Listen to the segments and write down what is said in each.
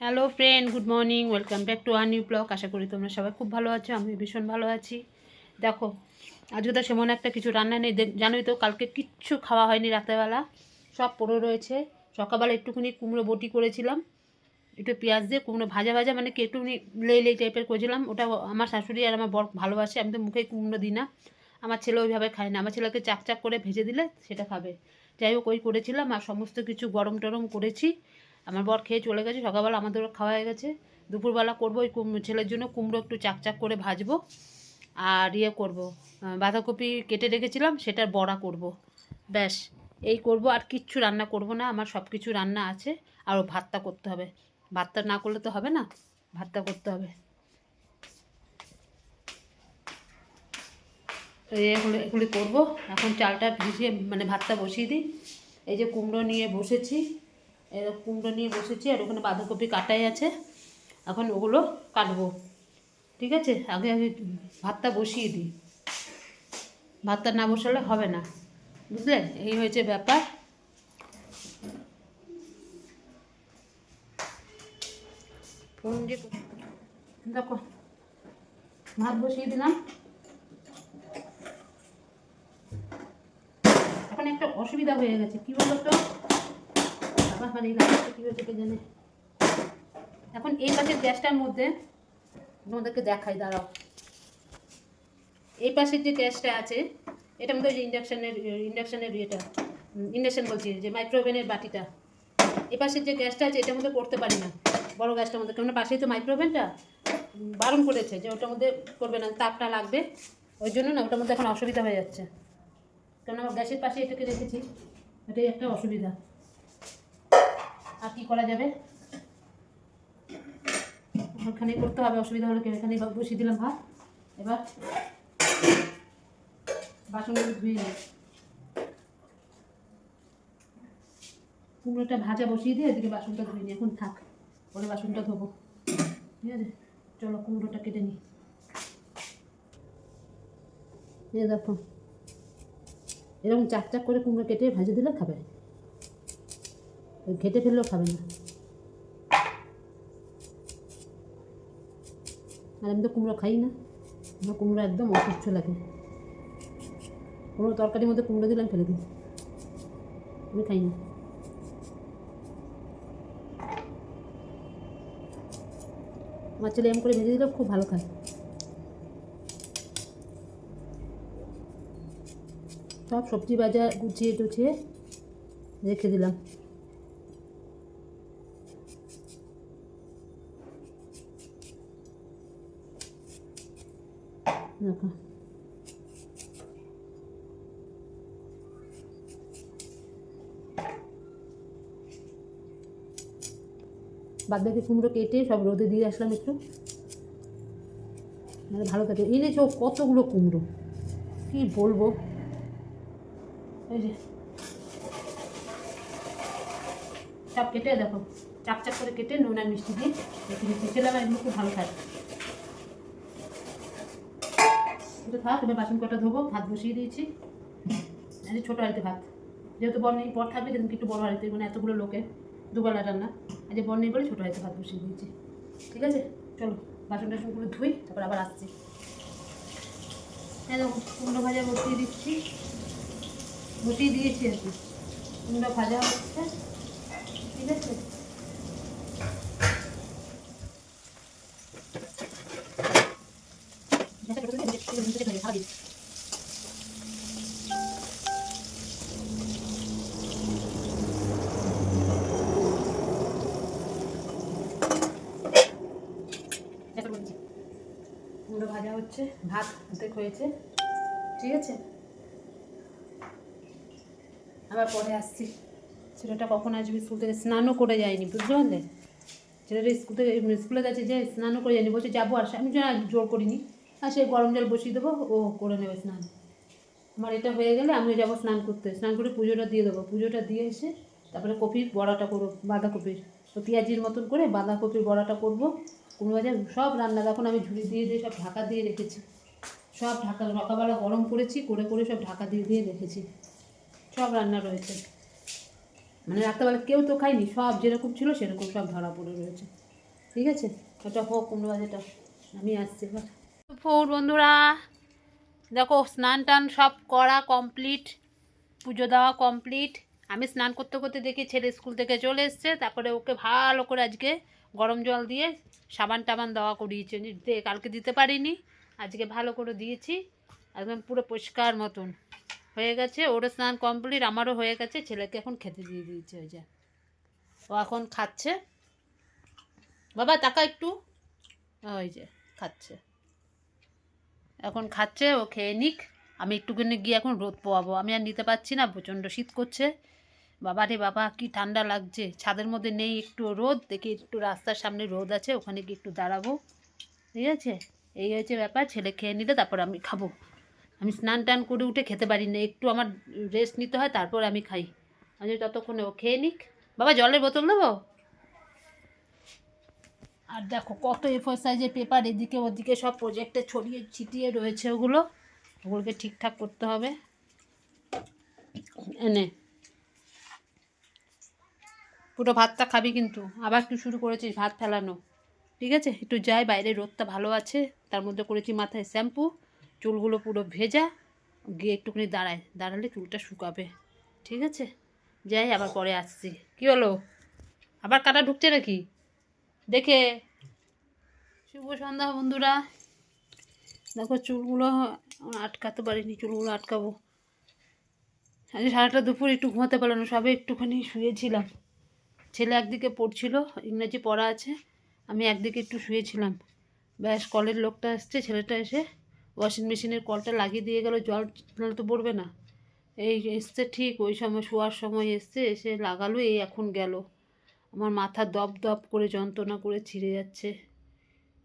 Hello friend good morning welcome back to our new blog আশা করি তোমরা সবাই খুব ভালো আছো আমি ভীষণ ভালো আছি। দেখো, আজকে তো সেমন একটা কিছু রান্না নেই। জানোই তো, কালকে কিচ্ছু খাওয়া হয়নি রাত্রেবেলা। সব পড়ে রয়েছে। সকালবেলা একটুখানি কুমড়ো বটি করেছিলাম। একটু পেঁয়াজ দিয়ে কুমড়ো ভাজা ভাজা মানে একটুখানি লেই লেই টাইপের করেছিলাম। ওটা আমার শাশুড়ি আর আমার বর ভালোবাসে। আমি তো মুখে কুমড়ো দিই না। আমার ছেলে ওইভাবে খায় না। আমার ছেলেকে চাক চাক করে ভেজে দিলে সেটা খাবে। যাই হোক, ওই করেছিলাম আর সমস্ত কিছু গরম টরম করেছি। আমার বর খেয়ে চলে গেছে, সকালবেলা আমাদেরও খাওয়া হয়ে গেছে। দুপুরবেলা করব, ওই ছেলের জন্য কুমড়ো একটু চাকচাক করে ভাজবো আর ইয়ে করব। বাঁধাকপি কেটে রেখেছিলাম, সেটার বড়া করব। ব্যাস, এই করব, আর কিচ্ছু রান্না করব না, আমার সব কিছু রান্না আছে আরও ভাতটা করতে হবে। ভাতটা না করলে তো হবে না, ভাতটা করতে হবে। এগুলো এগুলি করব, এখন চালটা ভিজিয়ে মানে ভাতটা বসিয়ে দিই। এই যে কুমড়ো নিয়ে বসেছি কুমড়ো নিয়ে বসেছি আর ওখানে বাঁধাকপি কাটাই আছে। এখন ওগুলো কাটবো। ঠিক আছে? আগে আগে ভাতটা বসিয়ে দিই। ভাতটা না বসালে হবে না। বুঝলে? এই হয়েছে ব্যাপার। ফোন যে দেখো, ভাত বসিয়ে দিলাম। এখন একটা অসুবিধা হয়ে গেছে। কি বলো তো এখন এই পাশের গ্যাসটার মধ্যে তোমাদেরকে দেখাই, দাঁড়াও। এই পাশের যে গ্যাসটা আছে, এটার মধ্যে যে ইন্ডাকশানের ইন্ডাকশানের ইয়েটা ইন্ডাকশান বলছি, যে মাইক্রোওভেনের বাটিটা, এই পাশের যে গ্যাসটা আছে, এটার মধ্যে করতে পারি না। বড় গ্যাসটার মধ্যে, কেননা পাশেই তো মাইক্রোওভেনটা বারণ করেছে যে ওটার মধ্যে করবে না, তাপটা লাগবে। ওই জন্য না, ওটার মধ্যে এখন অসুবিধা হয়ে যাচ্ছে। কেন আমার গ্যাসের পাশে এটাকে রেখেছি, এটাই একটা অসুবিধা। আর কি করা যাবে। ওখানে করতে হবে, অসুবিধা হলে এখানে বসিয়ে দিলাম ভাত। এবার বাসনগুলো ধুয়ে নিই। কুমড়োটা ভাজা বসিয়ে দিয়ে এদিকে বাসনটা ধুয়ে নিই। এখন থাক, পরে বাসনটা ধোবো। ঠিক আছে? চলো কুমড়োটা কেটে নিই। দেখো, এরকম চাক চাক করে কুমড়ো কেটে ভাজে দিলে খাবে। ঘেটে ফেললেও খাবে না। আর আমি তো কুমড়ো খাই না। আমার কুমড়ো একদম অসুস্থ লাগে। কোনো তরকারির মধ্যে কুমড়ো দিলাম ফেলে দিই। আমি খাই না। আমার ছেলে এম করে ভেজে দিলেও খুব ভালো খায়। সব সবজি বাজার গুছিয়ে টুছিয়ে রেখে দিলাম। দেখো। বাদ বাকি কুমড়ো কেটে সব রোদে দিয়ে আসলাম একটু। ভালো থাকে। এনেছো কতগুলো কুমড়ো, কি বলব? এই সব কেটে দেখো চাক চাক করে কেটে নুন মিষ্টি দিয়ে রেখে দিচ্ছি। এগুলো খুব ভালো খায় এটা থাক, এবার বাসন কটা ধোবো, ভাত বসিয়ে দিয়েছি। ছোটো হাড়িতে ভাত। যেহেতু বর নেই, বর থাকবে, সেদিনকে একটু বড় হাড়িতে মানে এতগুলো লোকে দুবেলা রান্না। এই যে বর নেই বলে ছোটো হাড়িতে ভাত বসিয়ে দিয়েছি। ঠিক আছে? চলো বাসন টাসনগুলো ধুই, তারপর আবার আসছি। হ্যাঁ কুমড়ো ভাজা বসিয়ে দিচ্ছি। বসিয়ে দিয়েছি আর কি। কুমড়ো ভাজা হচ্ছে। ঠিক আছে কুমড়ো ভাজা হচ্ছে, ভাত অর্ধেক হয়েছে, ঠিক আছে? আবার পরে আসছি। ছেলেটা কখন আসবে স্কুল থেকে? স্নানও করে যায়নি, বুঝতে পারলে? ছেলেটা স্কুল থেকে স্কুলে গেছে যে স্নানও করে যায়নি, বলছে যাব আর আমি যেন জোর করিনি। আর সে গরম জল বসিয়ে দেবো, ও করে নেবে স্নান। আমার এটা হয়ে গেলে আমিও যাব স্নান করতে। স্নান করে পুজোটা দিয়ে দেবো। পুজোটা দিয়ে এসে তারপরে কপির বড়াটা করব, বাঁধাকপির। তো পেঁয়াজির মতন করে বাঁধাকপির বড়াটা করব। কুমড়ো ভাজা সব রান্না এখন আমি ঝুড়ি দিয়ে দিয়ে সব ঢাকা দিয়ে রেখেছি। সব ঢাকা সকালবেলা গরম করেছি, করে করে সব ঢাকা দিয়ে দিয়ে রেখেছি। সব রান্না রয়েছে। মানে রাত্রেবেলা কেউ তো খায়নি, সব যেরকম ছিল সেরকম সব ধরা পড়ে রয়েছে। ঠিক আছে? ওটা হোক কুমড়ো ভাজাটা আমি আসছি এবার। ফোর বন্ধুরা। দেখো, স্নান টান সব করা কমপ্লিট, পুজো দেওয়া কমপ্লিট। আমি স্নান করতে করতে দেখি ছেলে স্কুল থেকে চলে এসছে, তারপরে ওকে ভালো করে আজকে গরম জল দিয়ে সাবান টাবান দেওয়া করিয়েছে। কালকে দিতে পারিনি, আজকে ভালো করে দিয়েছি, একদম পুরো পরিষ্কার মতন। হয়ে গেছে ওরও স্নান কমপ্লিট আমারও হয়ে গেছে, ছেলেকে এখন খেতে দিয়ে দিয়েছে ওই যে। ও এখন খাচ্ছে। বাবা তাকা একটু। ওই যে, খাচ্ছে। এখন খাচ্ছে, ও খেয়ে নিক। আমি একটুখানি গিয়ে এখন রোদ পোয়াবো। আমি আর নিতে পারছি না, প্রচণ্ড শীত করছে। বাবা রে বাবা, কি ঠান্ডা লাগছে। ছাদের মধ্যে নেই একটু রোদ, দেখি একটু রাস্তার সামনে রোদ আছে, ওখানে গিয়ে একটু দাঁড়াবো। ঠিক আছে? এই হয়েছে ব্যাপার, ছেলে খেয়ে নিলে তারপর আমি খাব। আমি স্নান টান করে উঠে খেতে পারি না, একটু আমার রেস্ট নিতে হয়, তারপর আমি খাই। আমি ততক্ষণে ও খেয়ে নিক। বাবা, জলের বোতল দেবো? আর দেখো কত এফোর সাইজের পেপার এদিকে ওদিকে সব প্রজেক্টে ছড়িয়ে ছিটিয়ে রয়েছে ওগুলো। ওগুলোকে ঠিকঠাক করতে হবে। এনে পুরো ভাতটা খাবি কিন্তু। আবার একটু শুরু করেছিস ভাত ফেলানো। ঠিক আছে? একটু যাই, বাইরে রোদটা ভালো আছে। তার মধ্যে করেছি মাথায় শ্যাম্পু। চুলগুলো পুরো ভেজা। গিয়ে একটুখানি দাঁড়ায় দাঁড়ালে চুলটা শুকাবে। ঠিক আছে? যাই, আবার পরে আসছি। কি হলো? আবার কাটা ঢুকছে নাকি? দেখে। শুভ সন্ধ্যা বন্ধুরা। দেখো, চুলগুলো আটকাতে পারিনি। চুলগুলো আটকাবো। আজ সারাটা দুপুর একটু ঘুমাতে পারলাম সবে একটুখানি শুয়েছিলাম। ছেলে একদিকে পড়ছিল, ইংরাজি পড়া আছে, আমি একদিকে একটু শুয়েছিলাম। ব্যাস, কলের লোকটা এসছে, ছেলেটা এসে ওয়াশিং মেশিনের কলটা লাগিয়ে দিয়ে গেল, জল নাহলে তো পড়বে না। এই এসছে ঠিক, ওই সময় শোয়ার সময় এসছে, এসে লাগালো, এই এখন গেল। আমার মাথা দপ দপ করে যন্ত্রণা করে ছিঁড়ে যাচ্ছে।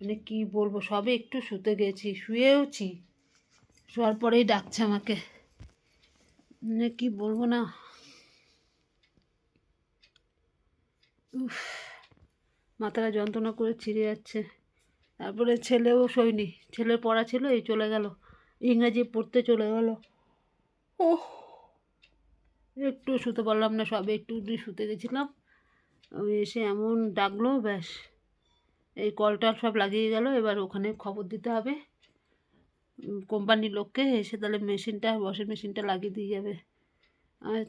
মানে কি বলব, সবে একটু শুতে গেছি, শুয়েওছি। শোয়ার পরেই ডাকছে আমাকে। মানে কি বলব না উফ, মাথাটা যন্ত্রণা করে ছিঁড়ে যাচ্ছে। তারপরে ছেলেও শোয়নি। ছেলের পড়া ছিল, এই চলে গেল। ইংরাজি পড়তে চলে গেল। ও একটু শুতে পারলাম না, সবে একটু শুতে গেছিলাম। এসে এমন ডাকলো, ব্যাস। এই কলটা সব লাগিয়ে গেল, এবার ওখানে খবর দিতে হবে। কোম্পানির লোককে, এসে তাহলে মেশিনটা ওয়াশিং মেশিনটা লাগিয়ে দিয়ে যাবে।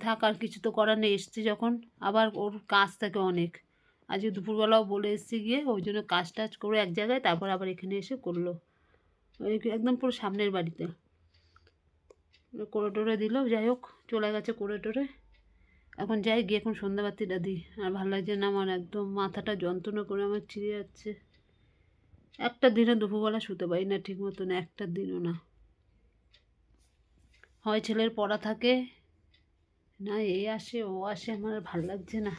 থাক আর কিছু তো করার নেই। এসছি যখন, আবার ওর কাজ থাকে অনেক। আজকে দুপুরবেলাও বলে এসছি গিয়ে, ওই জন্য কাজ টাজ করে এক জায়গায়, তারপর আবার এখানে এসে করল। একদম পুরো সামনের বাড়িতে। করে টোরে দিল, যাই হোক, চলে গেছে করে টোরে এখন যাই, গিয়ে এখন সন্ধ্যাবাতিটা দিই। আর ভালো লাগছে না, আমার একদম মাথাটা যন্ত্রণা করে আমার ছিঁড়ে যাচ্ছে। একটা দিনে দুপুরবেলা শুতে পারি না ঠিক মতন, একটা দিনও না। হয় ছেলের পড়া থাকে না এ আসে, ও আসে, আমার ভালো লাগছে না।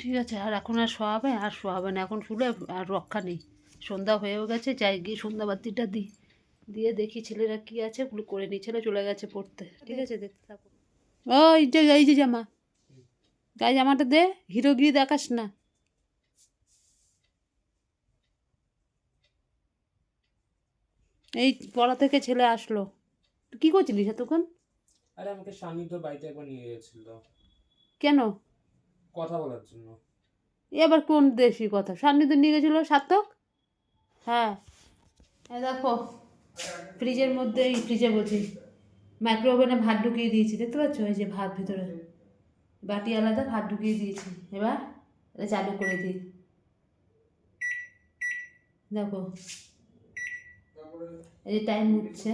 ঠিক আছে, আর এখন আর শোয়াবে আর শোয়াবে না, এখন শুলে আর রক্ষা নেই। সন্ধ্যা হয়েও গেছে, যাই গিয়ে সন্ধ্যাবাতিটা দিই দিয়ে দেখি ছেলেরা কি আছে, ওগুলো করে নিই। ছেলে চলে গেছে পড়তে। ঠিক আছে, দেখতে থাকো। ওই যে, এই যে জামা। গায়ে জামাটা দে হিরোগিরি দেখাস না। এই পড়া থেকে ছেলে আসলো। তুই কী করছিলিস এতক্ষণ? আরে আমাকে সান্নিধ্য বাড়িতে একবার নিয়ে গেছিল কেন? কথা বলার জন্য। এ আবার কোন দেশি কথা? সান্নিধ্য নিয়ে গেছিল সার্থক? হ্যাঁ। দেখো ফ্রিজের মধ্যে এই ফ্রিজে বলছি মাইক্রো ওভেনে ভাত ঢুকিয়ে দিয়েছি দেখতে পাচ্ছ? এই যে ভাত ভিতরে। বাটি আলাদা ভাত ঢুকিয়ে দিয়েছি। এবার এটা চালু করে দিই। দেখো। এই যে টাইম উঠছে।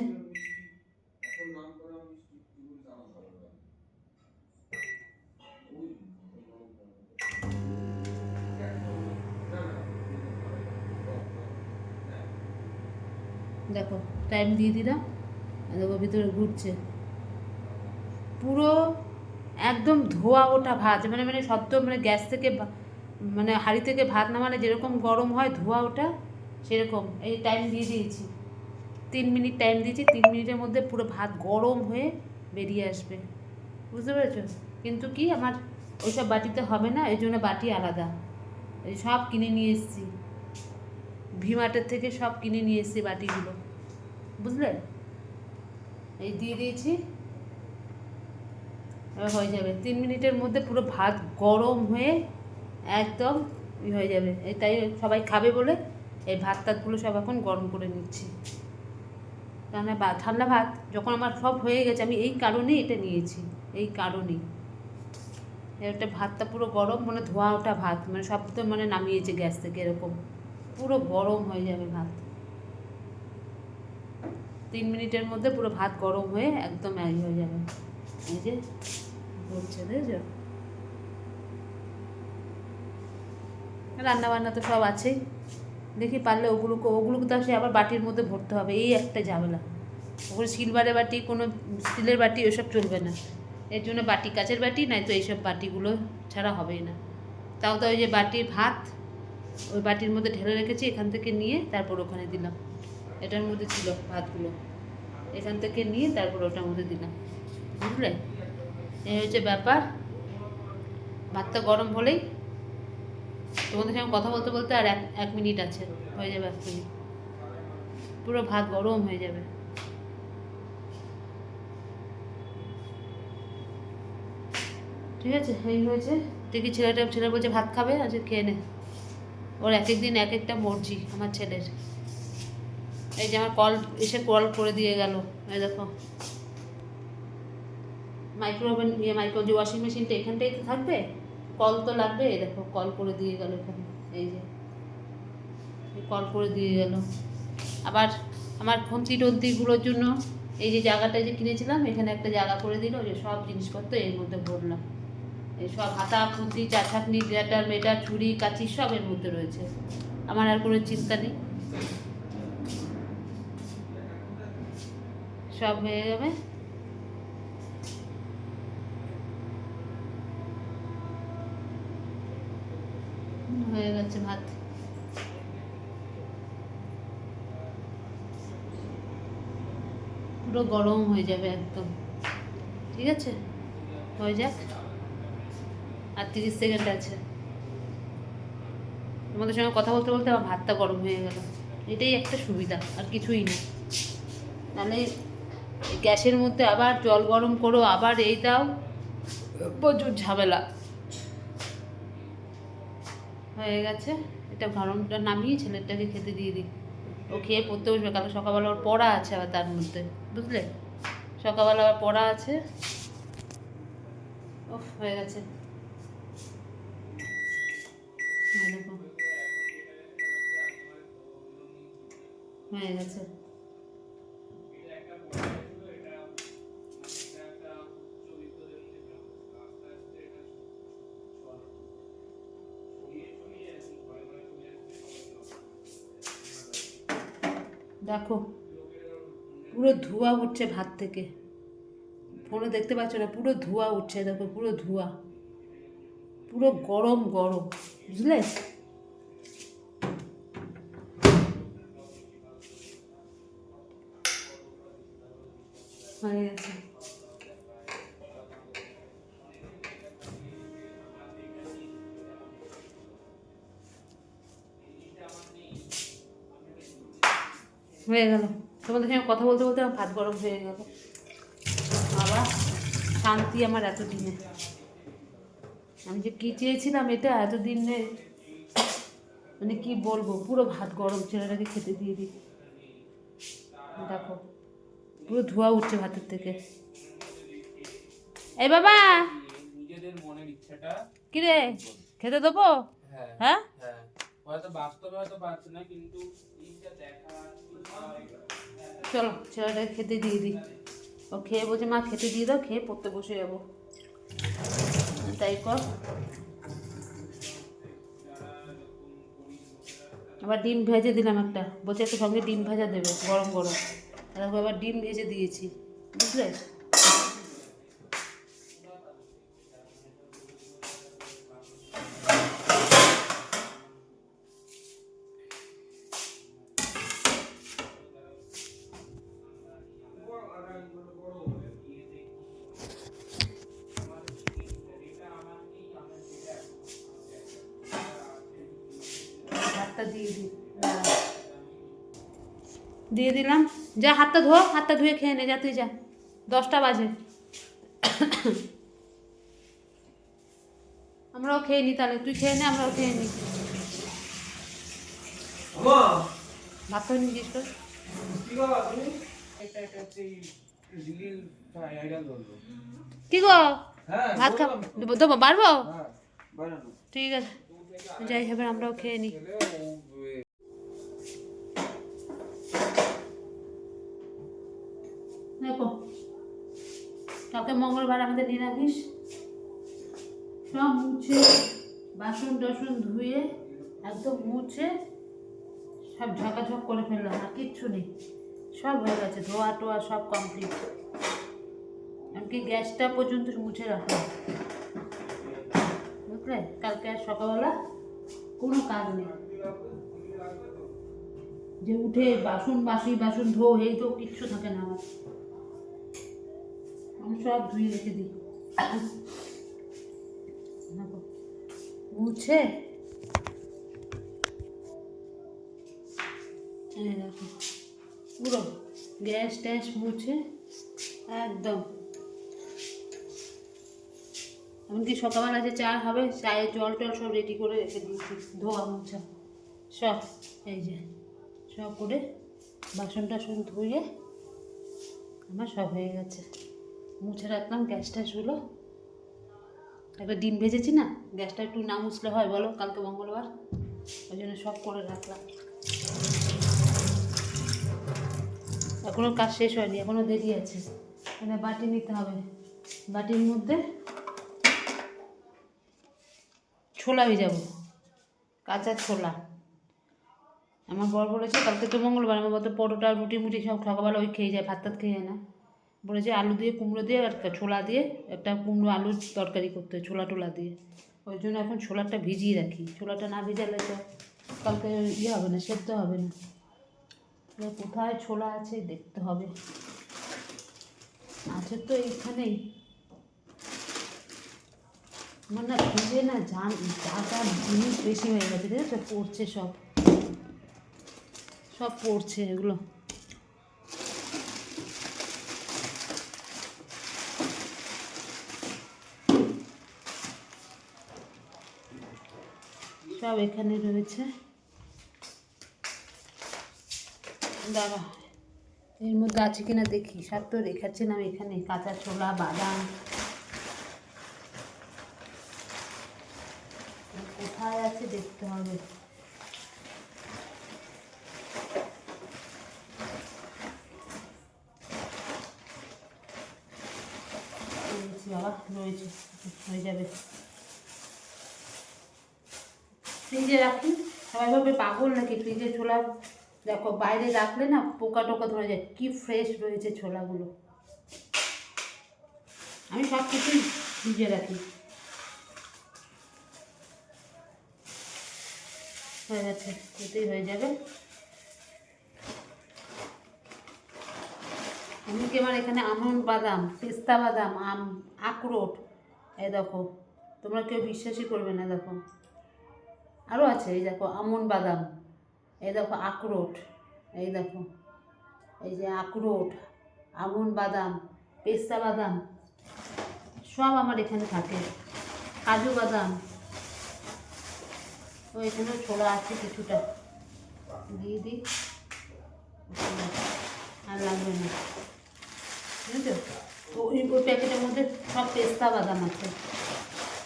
দেখো টাইম দিয়ে দিলাম। দেখো ভিতরে ঘুরছে। পুরো একদম ধোয়া ওঠা ভাত মানে মানে সদ্য মানে গ্যাস থেকে মানে হাঁড়ি থেকে ভাত নামালে যেরকম গরম হয় ধোয়া ওঠা সেরকম। এই টাইম দিয়ে দিয়েছি। তিন মিনিট টাইম দিয়েছি, তিন মিনিটের মধ্যে পুরো ভাত গরম হয়ে বেরিয়ে আসবে। বুঝতে পেরেছ? কিন্তু কি, আমার ওইসব বাটিতে হবে না এই জন্য বাটি আলাদা। সব কিনে নিয়ে এসেছি। ভিমার্টের থেকে সব কিনে নিয়ে এসেছি বাটিগুলো। বুঝলে এই দিয়ে দিয়েছি। এবার হয়ে যাবে। তিন মিনিটের মধ্যে পুরো ভাত গরম হয়ে একদম ই হয়ে যাবে। এই তাই সবাই খাবে বলে এই ভাত টাতগুলো সব এখন গরম করে নিচ্ছি। বা- ঠান্ডা ভাত যখন আমার সব হয়ে গেছে, আমি এই কারণেই এটা নিয়েছি। এই কারণেই। এটা ভাতটা পুরো গরম মানে ধোয়া ওঠা ভাত মানে সব তো মানে নামিয়েছে গ্যাস থেকে এরকম। পুরো গরম হয়ে যাবে ভাত। তিন মিনিটের মধ্যে পুরো ভাত গরম হয়ে একদম এক হয়ে যাবে। এই যে, বলছে রান্না বান্না তো সব আছেই দেখি পারলে ওগুলোকে ওগুলোকে তো সে আবার বাটির মধ্যে ভরতে হবে, এই একটা ঝামেলা। ওগুলো সিলভারের বাটি, কোনো স্টিলের বাটি, ওসব চলবে না। এর জন্য বাটি, কাচের বাটি নাই তো এইসব বাটিগুলো ছাড়া হবেই না। তাও তো ওই যে বাটির ভাত ওই বাটির মধ্যে ঢেলে রেখেছি, এখান থেকে নিয়ে তারপর ওখানে দিলাম। এটার মধ্যে ছিল ভাতগুলো। এখান থেকে নিয়ে তারপর ওটার মধ্যে দিলাম। বুঝলে? এই হচ্ছে ব্যাপার। ভাতটা গরম হলেই তোমাদের সঙ্গে কথা বলতে বলতে আর এক এক মিনিট আছে। হয়ে যাবে এক মিনিট। পুরো ভাত গরম হয়ে যাবে। ঠিক আছে, এই হয়েছে। দেখি ছেলেটা, ছেলে বলছে, ভাত খাবে? আজকে খেয়ে নে। ওর এক এক দিন এক একটা মর্জি, আমার ছেলের। এই যে আমার কল এসে কল করে দিয়ে গেল, এই দেখো। মাইক্রো ওভেন ইয়ে মাইক্রো যে ওয়াশিং মেশিনটা, এখানটাই তো থাকবে? কল তো লাগবে, এই দেখো, কল করে দিয়ে গেল এখানে, এই যে। কল করে দিয়ে গেল। আবার আমার খন্তি টন্তিগুলোর জন্য এই যে জায়গাটা যে কিনেছিলাম, এখানে একটা জায়গা করে দিল, যে সব জিনিসপত্র এর মধ্যে ভরলাম। সব হাতা খুন্তি চাছাকনি গ্রেটার মেটার ছুরি কাঁচি সব এর মধ্যে রয়েছে। আমার আর কোনো চিন্তা নেই। সব হয়ে যাবে। হয়ে গেছে ভাত। পুরো গরম হয়ে যাবে একদম। ঠিক আছে? হয়ে যাক। আর তিরিশ সেকেন্ড আছে। তোমাদের সঙ্গে কথা বলতে বলতে আমার ভাতটা গরম হয়ে গেল। এটাই একটা সুবিধা, আর কিছুই না। নাহলে গ্যাসের মধ্যে আবার জল গরম করো, আবার এই দাও, প্রচুর ঝামেলা। হয়ে গেছে, এটা গরমটা নামিয়ে ছেলেটাকে খেতে দিয়ে দিই। ও খেয়ে পড়তে বসবে, কালকে সকালবেলা ওর পড়া আছে আবার তার মধ্যে, বুঝলে? সকালবেলা আবার পড়া আছে। ও হয়ে গেছে এই দেখো। হয়ে গেছে। দেখো, পুরো ধোঁয়া উঠছে ভাত থেকে। ফোনে দেখতে পাচ্ছ না, পুরো ধোঁয়া উঠছে, দেখো, পুরো ধোঁয়া। পুরো গরম গরম, বুঝলে? হয়ে গেল। তোমাদের সঙ্গে কথা বলতে বলতে আমার ভাত গরম হয়ে গেল। বাবা শান্তি আমার এতদিনে। আমি যে কী চেয়েছিলাম এটা এতদিনে মানে কি বলব পুরো ভাত গরম ছেলেটাকে খেতে দিয়ে দিই। দেখো পুরো ধোয়া উঠছে ভাতের থেকে। এই বাবা! কিরে খেতে দেবো? হ্যাঁ হ্যাঁ? হ্যাঁ। হয়তো বাস্তবে হয়তো পারছে না কিন্তু দেখা চলো, ছেলেটাকে খেতে দিয়ে দিই। ও খেয়ে বলছে, মা, খেতে দিয়ে দাও, খেয়ে পড়তে বসে যাব। তাই কর। আবার ডিম ভেজে দিলাম একটা। বলছে, একটা সঙ্গে ডিম ভাজা দেবে, গরম গরম। তারপর আবার ডিম ভেজে দিয়েছি। বুঝলে? যা হাতটা ধো হাতটা ধুয়ে খেয়ে নে যা তুই যা। দশটা বাজে। আমরাও খেয়ে নি তাহলে। তুই খেয়ে নে আমরাও খেয়ে নি। ভাত নিয়েছিস তো। কি গো? হ্যাঁ ভাত খা দেবো দেবো পারব? হ্যাঁ ঠিক আছে। যাই হবে আমরাও খেয়ে নিই মঙ্গলবার আমাদের নিরামিষ। সব মুছে, বাসন টাসন ধুয়ে, একদম মুছে, সব ঝাঁকাঝক করে ফেললাম, আর কিচ্ছু নেই। সব হয়ে গেছে, ধোয়া টোয়া সব কমপ্লিট এমনকি গ্যাসটা পর্যন্ত মুছে রাখলাম? বুঝলে? কালকে আর সকালবেলা কোনো কাজ নেই। যে উঠে বাসন বাসি বাসন ধো এই তো কিচ্ছু থাকে না আমার। আমি সব ধুয়ে রেখে দিই দেখো, মুছে দেখো পুরো গ্যাস ট্যাস মুছে একদম। এমনকি সকালবেলা যে চা হবে চায়ের জল টল সব রেডি করে রেখে দিয়েছি। ধোয়া মোছা। সব এই যে সব করে বাসন টাসন ধুয়ে আমার সব হয়ে গেছে। মুছে রাখলাম গ্যাস ট্যাসগুলো একটা ডিম ভেজেছি না, গ্যাসটা একটু না মুছলে হয় বলো, কালকে মঙ্গলবার। ওই জন্য সব করে রাখলাম। এখনও কাজ শেষ হয়নি এখনও দেরি আছে। এখানে বাটি নিতে হবে। বাটির মধ্যে ছোলা হয়ে ভেজাবো, কাঁচা ছোলা। আমার বর বলেছে, কালকে তো মঙ্গলবার, আমার মতো পরোটা, রুটি মুটি সব সকালবেলা ওই খেয়ে যায় ভাত খেয়ে যায় না। বলেছে আলু দিয়ে কুমড়ো দিয়ে আর ছোলা দিয়ে একটা কুমড়ো আলুর তরকারি করতে ছোলা টোলা দিয়ে। ওই জন্য এখন ছোলাটা ভিজিয়ে রাখি। ছোলাটা না ভিজালে তো কালকে ইয়ে হবে না, সেদ্ধ হবে না। কোথায় ছোলা আছে দেখতে হবে। আছে তো এইখানেই। আমার না ভিজে না জান যা যা জিনিস বেশি হয়ে গেছে, দেখেছ? পড়ছে সব। সব পড়ছে এগুলো। সব এখানে রয়েছে। দাঁড়া, এর মধ্যে আছে কিনা দেখি। সব তো রেখেছেন আমি এখানে, কাঁচা ছোলা, বাদাম। কোথায় আছে দেখতে হবে। রয়েছে, হয়ে যাবে। ফ্রিজে রাখি। সবাই ভাবে পাগল নাকি ফ্রিজে ছোলা? দেখো, বাইরে রাখলে না পোকা টোকা ধরে যায়। কি ফ্রেশ রয়েছে ছোলাগুলো। আমি সব কিছুই ফ্রিজে রাখি। হয়ে গেছে এতেই হয়ে যাবে। এমনকি আমার এখানে আমন্ড বাদাম, পেস্তা বাদাম, আম, আখরোট। এই দেখো, তোমরা কেউ বিশ্বাসই করবে না, দেখো। আরও আছে, এই দেখো আমন্ড বাদাম, এই দেখো, আখরোট, এই দেখো, এই যে আখরোট, আমন বাদাম, পেস্তা বাদাম, সব আমার এখানে থাকে। কাজু বাদাম, তো এখানেও ছোলা আছে কিছুটা। দিয়ে দিই। আর লাগবে না। বুঝছ? ওই ওই প্যাকেটের মধ্যে সব পেস্তা বাদাম আছে।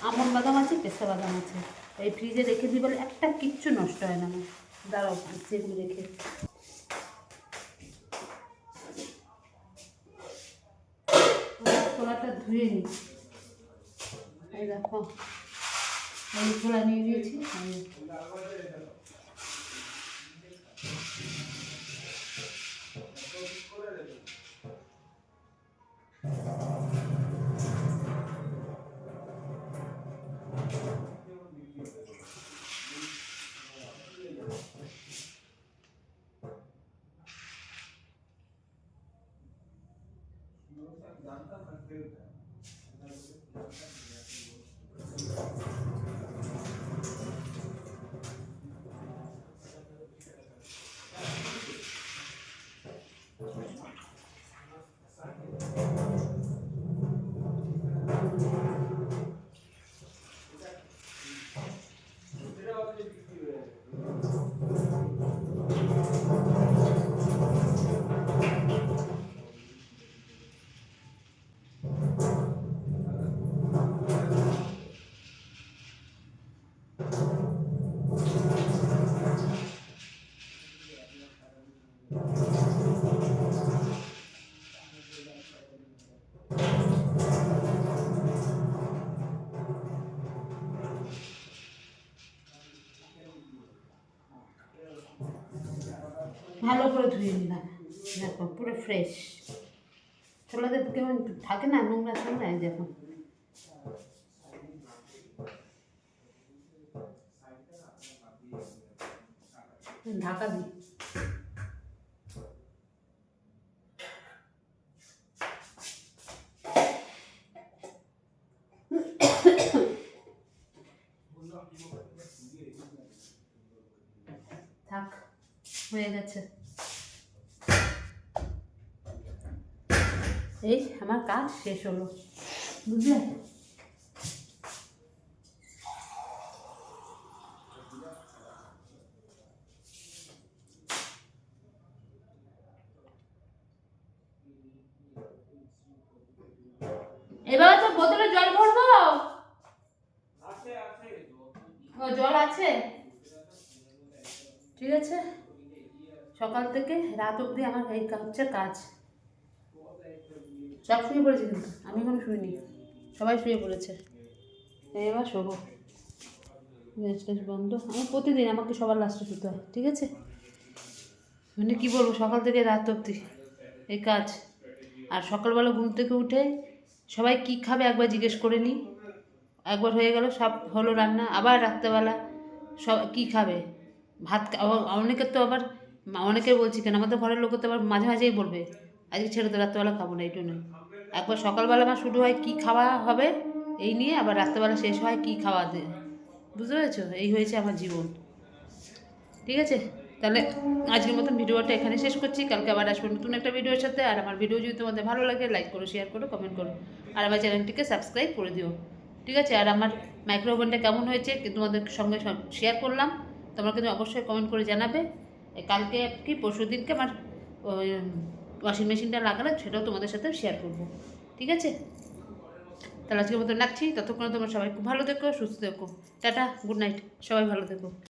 আমন্ড বাদাম আছে, পেস্তা বাদাম আছে। এই ফ্রিজে রেখে দিই বলে একটা কিচ্ছু নষ্ট হয় না। আমার দাঁড়াও সেগুলো রেখে ছোলাটা ধুয়ে নিই এই দেখো আমি ছোলা নিয়ে নিয়েছি ভালো করে ধুয়ে নিলাম দেখো, পুরো ফ্রেশ ছোলাদের কেমন থাকে না নোংরা ছোলা দেখো। ঢাকা দিই থাক, হয়ে গেছে। এই, আমার কাজ শেষ হলো। বুঝলে? এবার তো বোতলে জল ভরবো? জল আছে। ঠিক আছে। সকাল থেকে রাত অবধি আমার এই হচ্ছে কাজ। সব শুয়ে পড়েছে কিন্তু। আমি কোনো শুইনি। সবাই শুয়ে পড়েছে। এবার শোবো। গ্যাস ট্যাস বন্ধ। আমি প্রতিদিন আমাকে সবার লাস্টে শুতে হয়, ঠিক আছে? মানে কী বলব, সকাল থেকে রাত অবধি। এই কাজ। আর সকালবেলা ঘুম থেকে উঠে সবাই কি খাবে একবার জিজ্ঞেস করে নিই একবার হয়ে গেল, সব হলো রান্না। আবার রাত্রেবেলা সব কী খাবে? ভাত অনেকের তো আবার মা- অনেকে বলছি কেন? আমাদের ঘরের লোক তো আবার মাঝে মাঝেই বলবে, আজকে ছেড়ে তো রাত্রেবেলা খাব না, এই জন্য একবার সকালবেলা আমার শুরু হয় কী খাওয়া হবে এই নিয়ে, আবার রাত্রেবেলা শেষ হয় কী খাওয়া বুঝতে পেরেছ? এই হয়েছে আমার জীবন। ঠিক আছে? তাহলে আজকের মতন ভিডিওটা এখানে শেষ করছি। কালকে আবার আসব নতুন একটা ভিডিওর সাথে। আর আমার ভিডিও যদি তোমাদের ভালো লাগে লাইক করো শেয়ার করো কমেন্ট করো। আর আমার চ্যানেলটিকে সাবস্ক্রাইব করে দিও। ঠিক আছে? আর আমার মাইক্রোওভেনটা কেমন হয়েছে তোমাদের সঙ্গে শেয়ার করলাম। তোমরা কিন্তু অবশ্যই কমেন্ট করে জানাবে। কালকে কি? পরশু দিনকে আমার ওয়াশিং মেশিনটা লাগালে সেটাও তোমাদের সাথে শেয়ার করব। ঠিক আছে? তাহলে আজকের মতো রাখছি। ততক্ষণ তোমরা সবাই খুব ভালো থেকো, সুস্থ থেকো। টাটা গুড নাইট সবাই ভালো থেকো।